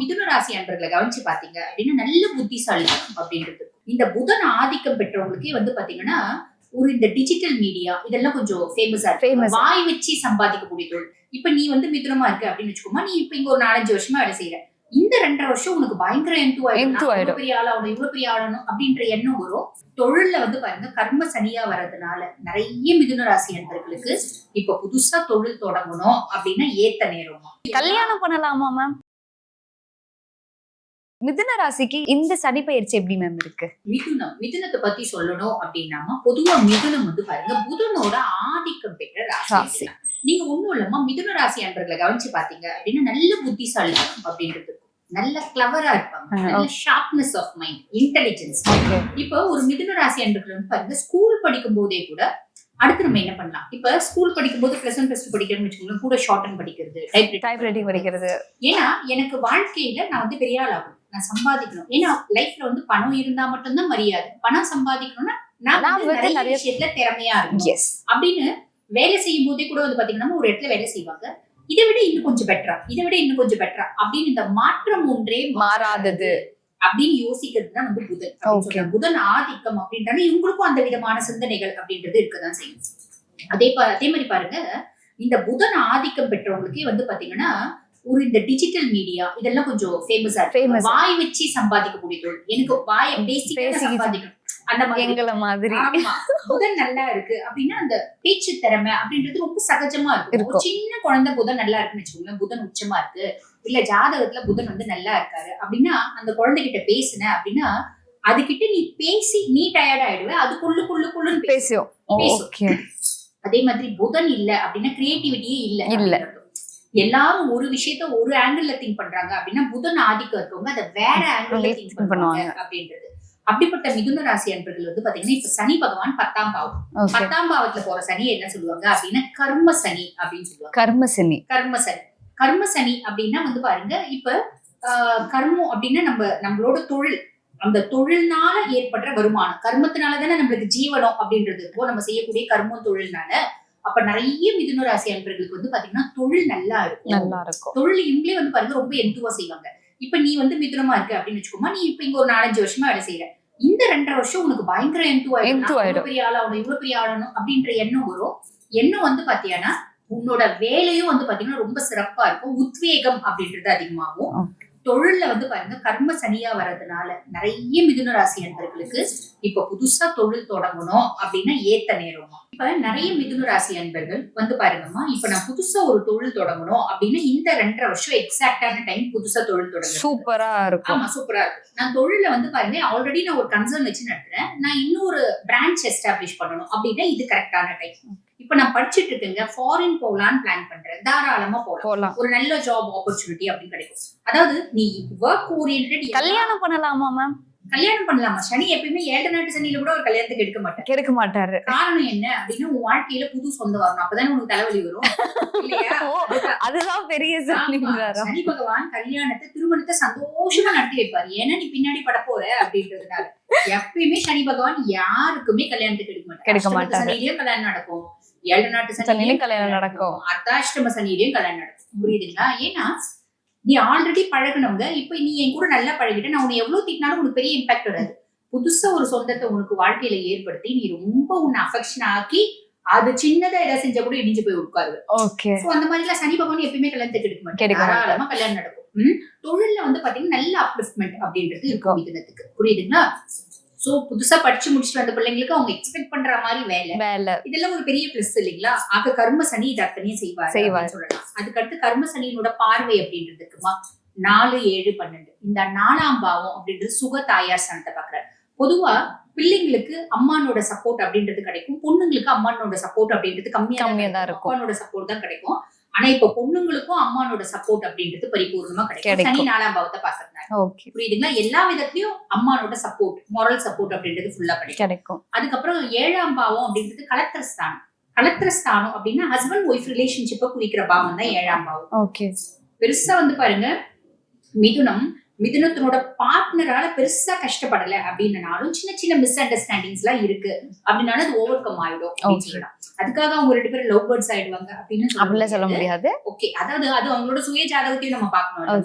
மிதுன ராசி அன்பர்களை கவனிச்சு பாத்தீங்க அப்படின்னா நல்ல புத்திசாலித்தனம் அப்படின்றது. இந்த புதன் ஆதிக்கம் பெற்றவங்களுக்கே வந்து பாத்தீங்கன்னா ஒரு இந்த டிஜிட்டல் மீடியா இதெல்லாம் கொஞ்சம் ஃபேமஸா இருக்கு. வாய் வச்சு சம்பாதிக்கக்கூடிய தொழில். இப்ப நீ வந்து மிதுனமா இருக்கு அப்படின்னு வச்சுக்கோமா நீ இப்ப இங்க ஒரு நாலஞ்சு வருஷமா வேலை செய்யற இந்த ரெண்டரை வருஷம் உனக்கு பயங்கர Enthu ஆயிடும். பெரிய ஆளாகணும் இவ்வளவு பெரிய ஆளாகணும் அப்படின்ற எண்ணம் வரும். தொழில்ல வந்து பாருங்க கர்ம சனியா வர்றதுனால நிறைய மிதுன ராசி அன்பர்களுக்கு இப்ப புதுசா தொழில் தொடங்கணும் அப்படின்னா ஏத்த நேரம் கல்யாணம் பண்ணலாமா மேம் மிதுன ராசிக்கு இந்த சனி பயிற்சி எப்படி மேம் இருக்கு? மிதுனம் மிதுனத்தை பத்தி சொல்லணும் அப்படின்னாமா பொதுவா மிதுனம் வந்து பாருங்க புதனோட ஆதிக்கம் பெற்ற ராசி. நீங்க ஒண்ணும் இல்லம்மா மிதுன ராசி அன்பர்களை கவனிச்சு பாத்தீங்க அப்படின்னா நல்ல புத்திசாலித்தனம் அப்படின்றது. நல்ல கிளவரா இருப்பாங்க. நல்ல ஷார்ப்னஸ் ஆஃப் மைண்ட் இன்டெலிஜென்ஸ் இப்போ ஒரு மிதுன ராசி அன்பர்கள் வந்து பாருங்க ஸ்கூல் படிக்கும் போதே கூட அடுத்து நம்ம என்ன பண்ணலாம்? இப்ப ஸ்கூல் படிக்கும் போது பிளஸ் ஒன் பிளஸ் டூ படிக்கிறோம்னு வச்சுக்கோங்களேன் கூட ஷார்ட் அண்ட் படிக்கிறது டைப் ரைட்டிங் படிக்கிறது. ஏன்னா எனக்கு வாழ்க்கையில நான் வந்து பெரிய ஆள் ஆகணும். நான் சம்பாதிக்கணும். ஏன்னா லைஃப்ல வந்து பணம் இருந்தா மட்டும்தான் மரியாதை. பணம் சம்பாதிக்கணும்னா நான் வந்து நிறைய விஷயத்துல திறமையா இருக்கும் எஸ் அப்படின்னு வேலை செய்யும் போதே கூட வந்து பாத்தீங்கன்னா ஒரு இடத்துல வேலை செய்வாங்க. இதை விட இன்னும் கொஞ்சம் பெட்டரா இதை விட இன்னும் கொஞ்சம் பெட்டரா அப்படின்னு இந்த மாற்றம் ஒன்றே மாறாதது. அப்படின்னு யோசிக்கிறது தான் வந்து புதன். புதன் ஆதிக்கம் அப்படின்றது இவங்களுக்கும் அந்த விதமான சிந்தனைகள் அப்படின்றது இருக்கதான் செய்யும் அதே பா- அதே மாதிரி பாருங்க இந்த புதன் ஆதிக்கம் பெற்றவங்களுக்கே வந்து பாத்தீங்கன்னா ஒரு இந்த டிஜிட்டல் மீடியா இதெல்லாம் கொஞ்சம் ஃபேமஸா இருக்கு. வாய் வச்சு சம்பாதிக்கக்கூடிய தொழில் எனக்கு வாய் Basic. சம்பாதிக்கணும் அந்த எங்களை மாதிரி. புதன் நல்லா இருக்கு. அப்படின்னா அந்த பேச்சு திறமை அப்படின்றது ரொம்ப சகஜமா இருக்கும். இருக்கும். சின்ன குழந்தை புதன் நல்லா இருக்குன்னு வச்சுக்கோங்களேன். புதன் உச்சமா இருக்கு. இல்ல ஜாதகத்துல புதன் வந்து நல்லா இருக்காரு. அப்படின்னா அந்த குழந்தைகிட்ட பேசுன அப்படின்னா அதுகிட்ட நீ பேசி நீ டயர்ட் ஆயிடுவ. அது குள்ளு குள்ளு குள்ளுன்னு பேசும். அதே மாதிரி புதன் இல்ல அப்படின்னா கிரியேட்டிவிட்டியே இல்ல இல்ல. எல்லாரும் ஒரு விஷயத்த ஒரு ஆங்கிள் திங்க் பண்றாங்க அப்படின்னா புதன் ஆதிக்கம் இருக்கவங்க அதை வேற ஆங்கிள் திங்க். பண்ணுவாங்க அப்படின்றது. அப்படிப்பட்ட மிதுன ராசி அன்பர்கள் வந்து பாத்தீங்கன்னா இப்ப சனி பகவான் பத்தாம் பாவம். பத்தாம் பாவத்துல போற சனி என்ன சொல்லுவாங்க அப்படின்னா கர்ம சனி அப்படின்னு சொல்லுவாங்க. கர்ம சனி. கர்ம சனி. கர்ம சனி அப்படின்னா வந்து பாருங்க இப்ப கர்மம் அப்படின்னா நம்ம நம்மளோட தொழில். அந்த தொழில்னால ஏற்படுற வருமானம். கர்மத்தினால தானே நம்மளுக்கு ஜீவனம் அப்படின்றது. இருக்கும் நம்ம செய்யக்கூடிய கர்மம் தொழில்னால அப்ப நிறைய மிதுன ராசி அன்பர்களுக்கு வந்து பாத்தீங்கன்னா தொழில் நல்லா இருக்கும். நல்லா இருக்கும். தொழில் இவங்களே வந்து பாருங்க ரொம்ப எந்துவா செய்வாங்க. இப்ப நீ வந்து மிதுனமா இருக்க அப்படின்னு வச்சுக்கோமா நீ இப்ப இங்க ஒரு நாலஞ்சு வருஷமா வேலை செய்யற இந்த ரெண்டரை வருஷம் உனக்கு பயங்கர Enthu ஆயிடும். பெரிய ஆளாகணும் இவ்வளவு பெரிய ஆளாகணும் அப்படின்ற எண்ணம் வரும். எண்ணம் வந்து பாத்தீங்கன்னா உன்னோட வேலையும் வந்து பாத்தீங்கன்னா ரொம்ப சிறப்பா இருக்கும். உத்வேகம் அப்படின்றது அதிகமாகும். தொழில்ல வந்து பாருங்க கர்ம சனியா வர்றதுனால நிறைய மிதுன ராசி அன்பர்களுக்கு இப்ப புதுசா தொழில் தொடங்கணும் அப்படின்னா ஏத்த நேரம்? இப்ப நிறைய மிதுன ராசி அன்பர்கள் வந்து பாருங்கம்மா இப்ப நான் புதுசா ஒரு தொழில் தொடங்கணும் அப்படின்னா இந்த ரெண்டரை வருஷம் எக்ஸாக்டான டைம் புதுசா தொழில் தொடங்க சூப்பரா இருக்கும். ஆமா சூப்பரா இருக்கு நான் தொழில வந்து பாருங்க ஆல்ரெடி நான் ஒரு கன்சர்ன் வச்சு நடத்துறேன். நான் இன்னொரு பிரான்ச் எஸ்டாப்ளிஷ் பண்ணணும் அப்படின்னா இது கரெக்டான டைம் இப்ப நான் படிச்சிட்டு இருக்கேங்க ஃபாரின் போகலான்னு பிளான் பண்றேன். தாராளமா போகலாம் ஒரு நல்ல ஜாப் ஆப்பர்ச்சுனிட்டி அப்படின்னு கிடைக்கும். அதாவது நீ ஒர்க் ஓரியன்ட் கல்யாணம் பண்ணலாமா மேம் கல்யாணம் பண்ணலாமா? சனி எப்பயுமே ஏழு நாட்டு சனியில கூட ஒரு கல்யாணத்துக்கு எடுக்க மாட்டேன். கெடுக்க மாட்டாரு. காரணம் என்ன அப்படின்னா உன் வாழ்க்கையில புது சொந்தம் வரணும். அப்பதானே உனக்கு தலைவலி வரும். அதுதான். பெரிய சனி பகவான் கல்யாணத்தை திருமணத்தை சந்தோஷமா நடத்தி வைப்பாரு. ஏன்னா நீ பின்னாடி பட போற அப்படின்றதுனால. எப்பயுமே சனி பகவான் யாருக்குமே கல்யாணத்துக்கு எடுக்க மாட்டார். அஷ்டமத்து மாட்டாரு. கல்யாணம் நடக்கும். ஏழு நாட்டு சனியிலயும் கல்யாணம் நடக்கும். அர்த்தாஷ்டம சனியிலயும் கல்யாணம் நடக்கும். புரியுதுங்களா? ஏன்னா நீ ஆல்ரெடி பழகுனவங்க இப்ப நீ என் கூட நல்லா பழகிட்ட நான் உன்னை எவ்வளவு திட்டினாலும் உனக்கு பெரிய இம்பாக்ட் வராது. புதுசா ஒரு சொந்தத்தை உனக்கு வாழ்க்கையில ஏற்படுத்தி நீ ரொம்ப உன்னை அஃபெக்ஷன் ஆக்கி அது சின்னதா ஏதாவது செஞ்சா கூட இடிஞ்சு போய் உட்காரு. ஓகே சோ அந்த மாதிரி எல்லாம் சனி பகவான் எப்பயுமே கல்யாணத்துக்கு எடுக்க மாட்டாரு. தாராளமா கல்யாணம் நடக்கும்? தொழில்ல வந்து பாத்தீங்கன்னா நல்ல அப்லிஃப்ட்மெண்ட் அப்படின்றது இருக்கும். மிதுனத்துக்கு. புரியுதுங்களா? சோ புதுசா படிச்சு முடிச்சுட்டு வந்த பிள்ளைங்களுக்கு அவங்க எக்ஸ்பெக்ட் பண்ற மாதிரி வேலை. வேலை. இதெல்லாம் ஒரு பெரிய பிளஸ் இல்லைங்களா? ஆக கர்ம சனி இது அத்தனையும் செய்வார் செய்வார். சொல்லலாம். அதுக்கடுத்து கர்ம சனியினோட பார்வை அப்படின்றது இருக்குமா நாலு ஏழு பன்னெண்டு. இந்த நாலாம் பாவம் அப்படின்றது சுக தாயார் சனத்தை பாக்குறாரு பொதுவா பிள்ளைங்களுக்கு அம்மானோட சப்போர்ட் அப்படின்றது கிடைக்கும். பொண்ணுங்களுக்கு அம்மானோட சப்போர்ட் அப்படின்றது கம்மியா தான் இருக்கும். அப்பானோட சப்போர்ட் தான் கிடைக்கும். ஆனா இப்ப பொண்ணுங்களுக்கும் அம்மானோட சப்போர்ட் அப்படின்றது பரிபூர்ணமா கிடைக்கும். சனி நாலாம் பாவத்தை ஓகே புரியுதுங்களா? எல்லா விதத்திலயும் அம்மானோட சப்போர்ட் moral சப்போர்ட் அப்படின்றது ஃபுல்லா கிடைக்கும். அதுக்கப்புறம் ஏழாம் பாவம் அப்படின்றது கலத்திரஸ்தானம் கலத்திரஸ்தானம் அப்படின்னா ஹஸ்பண்ட் ஒய்ஃப் ரிலேஷன்ஷிப்பை குறிக்கிற பாவம் தான் ஏழாம் பாவம். ஓகே பெருசா வந்து பாருங்க மிதுனம் மிதுனத்தினோட பார்ட்னரால பெருசா கஷ்டப்படல அப்படின்னாலும் சின்ன சின்ன மிஸ் அண்டர்ஸ்டாண்டிங்ஸ் எல்லாம் இருக்கு. அப்படின்னாலும் அது ஓவர் கம் ஆயிடும் அப்படின்னு. சொல்லலாம். அதுக்காக அவங்க ரெண்டு பேரும் லவ் பேர்ட்ஸ் ஆயிடுவாங்க அப்படின்னு சொல்ல முடியாது. ஓகே அதாவது அது அவங்களோட சுய ஜாதகத்தையும் நம்ம பார்க்கணும்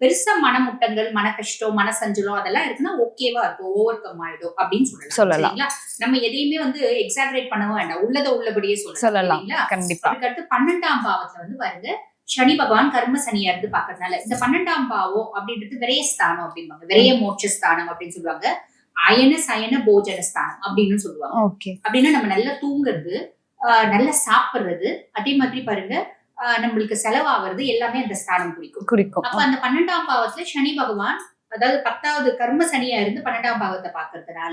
பெருசா மனமுட்டங்கள் மன கஷ்டம் மன சஞ்சலம் அதெல்லாம் இருக்குன்னா ஓகேவா இருக்கும். ஓவர் கம் ஆயிடும் அப்படின்னு சொல்லலாம். சொல்லலாம். நம்ம எதையுமே வந்து எக்ஸாகரேட் பண்ணவும் வேண்டாம். உள்ளத உள்ளபடியே சொல்லலாம். கண்டிப்பா. அதுக்கடுத்து பன்னெண்டாம் பாவத்துல வந்து பாருங்க. சனி பகவான் கர்ம சனியா இருந்து பாக்குறதுனால இந்த பன்னெண்டாம் பாவம் அப்படின்றது விரயஸ்தானம் அப்படிம்பாங்க. விரய மோட்ச ஸ்தானம் அப்படின்னு சொல்லுவாங்க. அயன சயன போஜன ஸ்தானம் அப்படின்னு சொல்லுவாங்க. அப்படின்னா நம்ம நல்லா தூங்குறது நல்லா சாப்பிடுறது அதே மாதிரி பாருங்க நம்மளுக்கு செலவாகிறது எல்லாமே அந்த ஸ்தானம் குறிக்கும். குறிக்கும். அப்ப அந்த பன்னெண்டாம் பாவத்துல சனி பகவான் அதாவது பத்தாவது கர்ம சனியா இருந்து பன்னெண்டாம் பாவத்தை பாக்குறதுனால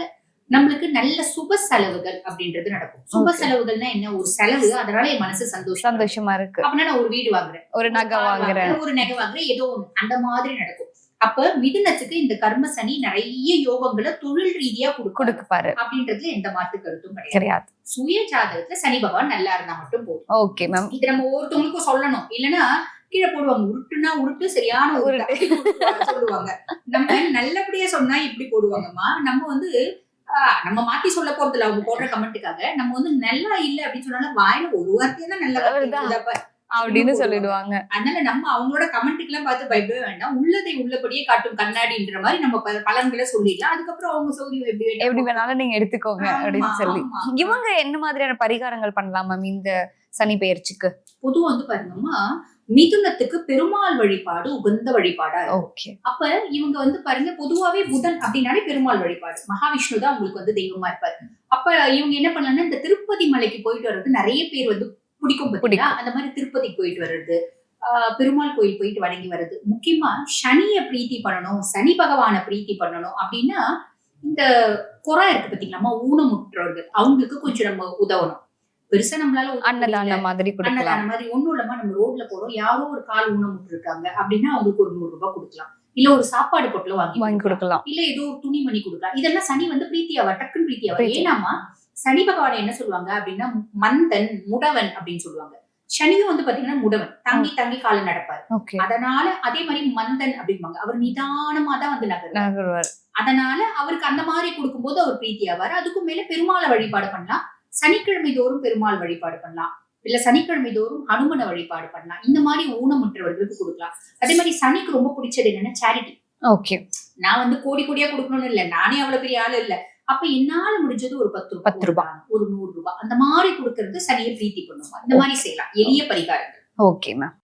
நம்மளுக்கு நல்ல சுப செலவுகள் அப்படின்றது நடக்கும். சுப. செலவுகள்னா என்ன? ஒரு செலவு அதனால என் மனசு சந்தோஷம் சந்தோஷமா இருக்கு. அப்படின்னா நான் ஒரு வீடு வாங்குறேன். ஒரு நகை வாங்குறேன். ஒரு நகை வாங்குறேன். ஏதோ ஒண்ணு. அந்த மாதிரி நடக்கும். அப்ப மிதுனத்துக்கு இந்த கர்ம சனி நிறைய யோகங்களை தொழில் ரீதியா கொடுக்கும் கொடுக்கு பாரு அப்படின்றதுல எந்த மாற்று கருத்தும் கிடையாது. சுய ஜாதகத்துல சனி பகவான் நல்லா இருந்தா மட்டும் போதும். ஓகே மேம் இது நம்ம ஒவ்வொருத்தவங்களுக்கும் சொல்லணும். இல்லைன்னா கீழே போடுவாங்க. உருட்டுனா உருட்டு சரியான உருட்டு. போடுவாங்க, சொல்லுவாங்க. நம்ம நல்லபடியா சொன்னா இப்படி போடுவாங்கம்மா. நம்ம வந்து நம்ம மாத்தி சொல்ல போறது இல்ல அவங்க போடுற கமெண்ட்டுக்காக நம்ம வந்து நல்லா இல்ல அப்படின்னு சொன்னாலும் வாயில ஒரு வார்த்தையா தான் நல்ல. அப்படின்னு. சொல்லிடுவாங்க. அதனால நம்ம அவங்களோட கமெண்ட்டுக்கு எல்லாம் பார்த்து பயப்படவே வேண்டாம். உள்ளதை உள்ளபடியே காட்டும் கண்ணாடின்ற மாதிரி நம்ம பலன்களை சொல்லிடலாம். அதுக்கப்புறம் அவங்க சௌரியம் எப்படி எப்படி வேணாலும் நீங்க எடுத்துக்கோங்க அப்படின்னு சொல்லி. இவங்க என்ன மாதிரியான பரிகாரங்கள் பண்ணலாம் மேம் இந்த சனி பெயர்ச்சிக்கு? பொதுவா வந்து பாருங்கம்மா மிதுனத்துக்கு பெருமாள் வழிபாடு உகந்த வழிபாடா அப்ப இவங்க வந்து பாருங்க பொதுவாவே புதன் அப்படின்னாலே பெருமாள் வழிபாடு. மகாவிஷ்ணு தான் உங்களுக்கு வந்து தெய்வமா இருப்பாரு. அப்ப இவங்க என்ன பண்ணலாம்னா இந்த திருப்பதி மலைக்கு போயிட்டு வர்றது நிறைய பேர் வந்து பிடிக்கும் பார்த்தீங்களா. அந்த மாதிரி திருப்பதி போயிட்டு வர்றது பெருமாள் கோயில் போயிட்டு வணங்கி வர்றது. முக்கியமா சனிய பிரீத்தி பண்ணணும் சனி பகவானை பிரீத்தி பண்ணணும் அப்படின்னா இந்த குறை இருக்கு பாத்தீங்களாமா ஊனமுற்றவர்கள் அவங்களுக்கு கொஞ்சம் நம்ம உதவணும். பெருசா நம்மளால. அன்னதான மாதிரி அன்னதானம் மாதிரி ஒண்ணும் இல்லாம நம்ம ரோட்ல போறோம். யாரோ ஒரு கால் ஊனமுட்டு இருக்காங்க அப்படின்னா அவங்களுக்கு ஒரு நூறு ரூபாய் கொடுக்கலாம். இல்ல ஒரு சாப்பாடு பொட்டலம் வாங்கி வாங்கி கொடுக்கலாம். இல்ல ஏதோ ஒரு துணிமணி கொடுக்கலாம். இதெல்லாம் சனி வந்து பிரீத்தியாவா டக்குன்னு பிரீத்தியாவா பிரீத்தி. ஏனாமா சனி பகவான் என்ன சொல்லுவாங்க அப்படின்னா மந்தன் முடவன் அப்படின்னு சொல்லுவாங்க. சனியும் வந்து பாத்தீங்கன்னா முடவன். தங்கி தங்கி கால நடப்பாரு. அதனால அதே மாதிரி மந்தன் அப்படிம்பாங்க. அவர் நிதானமா தான் வந்து நகர் நகர்வார். அதனால அவருக்கு அந்த மாதிரி கொடுக்கும்போது அவர் பிரீத்தியாவாரு. அதுக்கும் மேல பெருமாளை வழிபாடு பண்ணலாம். சனிக்கிழமை தோறும் பெருமாள் வழிபாடு பண்ணலாம். இல்ல சனிக்கிழமை தோறும் ஹனுமனை வழிபாடு பண்ணலாம். இந்த மாதிரி ஊனமுற்றவர்களுக்கு கொடுக்கலாம். அதே மாதிரி சனிக்கு ரொம்ப பிடிச்சது என்னன்னா சேரிட்டி ஓகே நான் வந்து கோடி கோடியா கொடுக்கணும்னு இல்ல. நானே அவ்வளவு பெரிய ஆளு இல்ல. அப்ப என்னால முடிஞ்சது ஒரு பத்து ரூபாய் பத்து ரூபாய். ஒரு நூறு ரூபாய். அந்த மாதிரி கொடுக்கறது சனியை பிரீத்தி பண்ணுவாங்க. இந்த மாதிரி செய்யலாம். எளிய பரிகாரங்கள். Okay ma'am